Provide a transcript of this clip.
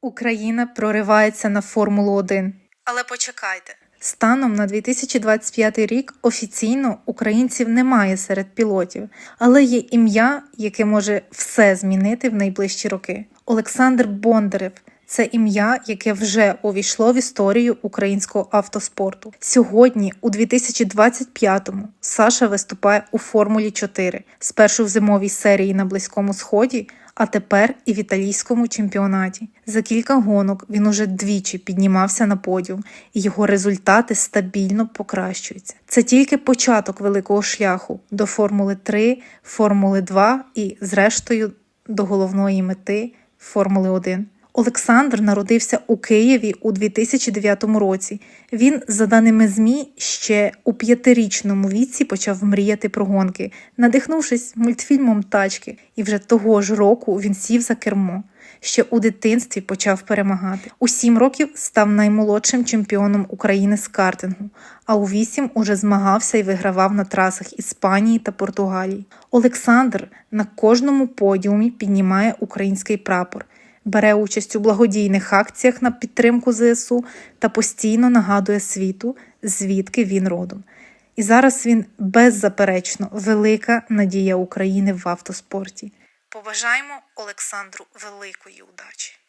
Україна проривається на Формулу 1. Але почекайте. Станом на 2025 рік офіційно українців немає серед пілотів, але є ім'я, яке може все змінити в найближчі роки. Олександр Бондарев це ім'я, яке вже увійшло в історію українського автоспорту. Сьогодні, у 2025-му, Саша виступає у Формулі 4, спершу в зимовій серії на Близькому Сході, а тепер і в італійському чемпіонаті. За кілька гонок він уже двічі піднімався на подіум, і його результати стабільно покращуються. Це тільки початок великого шляху до Формули 3, Формули 2 і, зрештою, до головної мети Формули 1. Олександр народився у Києві у 2009 році. Він, за даними ЗМІ, ще у п'ятирічному віці почав мріяти про гонки, надихнувшись мультфільмом Тачки, і вже того ж року він сів за кермо. Ще у дитинстві почав перемагати. У сім років став наймолодшим чемпіоном України з картингу, а у вісім уже змагався і вигравав на трасах Іспанії та Португалії. Олександр на кожному подіумі піднімає український прапор бере участь у благодійних акціях на підтримку ЗСУ та постійно нагадує світу, звідки він родом. І зараз він беззаперечно велика надія України в автоспорті. Побажаємо Олександру великої удачі!